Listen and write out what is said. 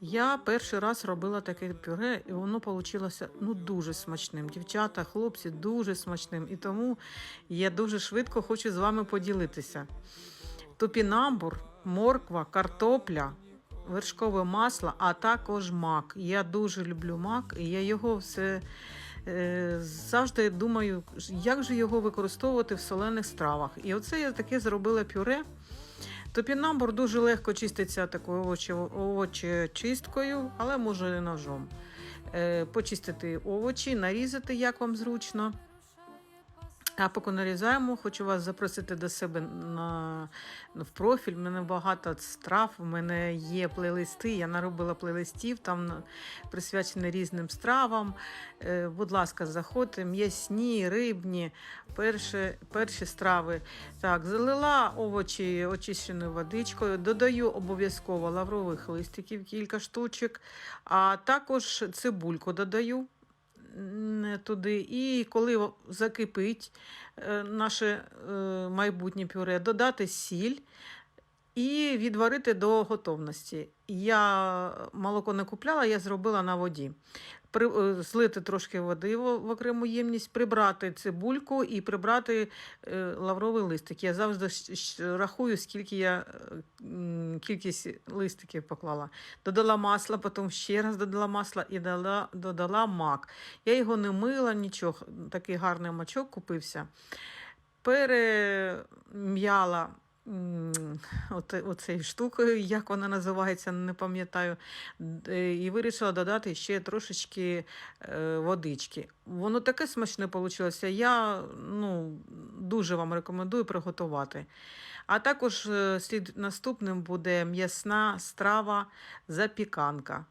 Я перший раз робила таке пюре, і воно вийшло ну, дуже смачним. Дівчата, хлопці, дуже смачним. І тому я дуже швидко хочу з вами поділитися. Топінамбур, морква, картопля, вершкове масло, а також мак. Я дуже люблю мак, і я його все е, завжди думаю, як же його використовувати в солених стравах. І оце я таке зробила пюре. Топінамбур дуже легко чиститься такою овочечисткою, але може і ножом. Е, почистити овочі, нарізати, як вам зручно. А поки нарізаємо, хочу вас запросити до себе на, в профіль. У мене багато страв, у мене є плейлисти. Я наробила плейлистів, там присвячені різним стравам. Е, будь ласка, заходьте, м'ясні, рибні, перші, перші страви. Так, залила овочі очищеною водичкою, додаю обов'язково лаврових листиків, кілька штучок, а також цибульку додаю туди. І коли закипить е, наше е, майбутнє пюре, додати сіль і відварити до готовності. Я молоко не купляла, я зробила на воді. При, е, злити трошки води в, окрему ємність, прибрати цибульку і прибрати лавровий листик. Я завжди рахую, скільки я кількість листиків поклала. Додала масло, потім ще раз додала масло і дала, додала мак. Я його не мила, нічого. Такий гарний мачок купився. Перем'яла оцею штукою, як вона називається, не пам'ятаю. І вирішила додати ще трошечки е, водички. Воно таке смачне вийшло. Я ну, дуже вам рекомендую приготувати. А також е, слід наступним буде м'ясна страва запіканка.